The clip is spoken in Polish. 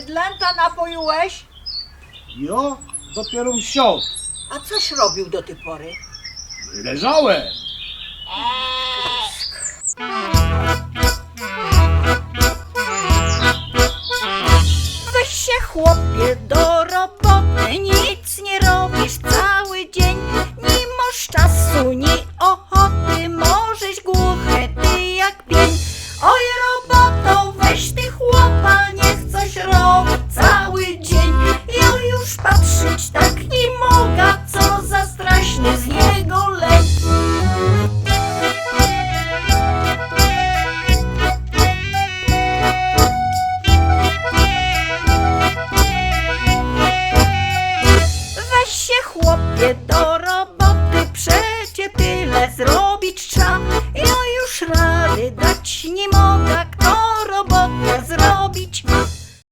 Bydlęta napoiłeś? Jo, dopiero wsiął. A coś robił do tej pory? Leżałem. Weź się chłopie do już patrzeć tak nie mogę, co za straszny z niego lek. Weź się chłopie do roboty, przecie tyle zrobić trzeba. Ja już rady dać nie mogę.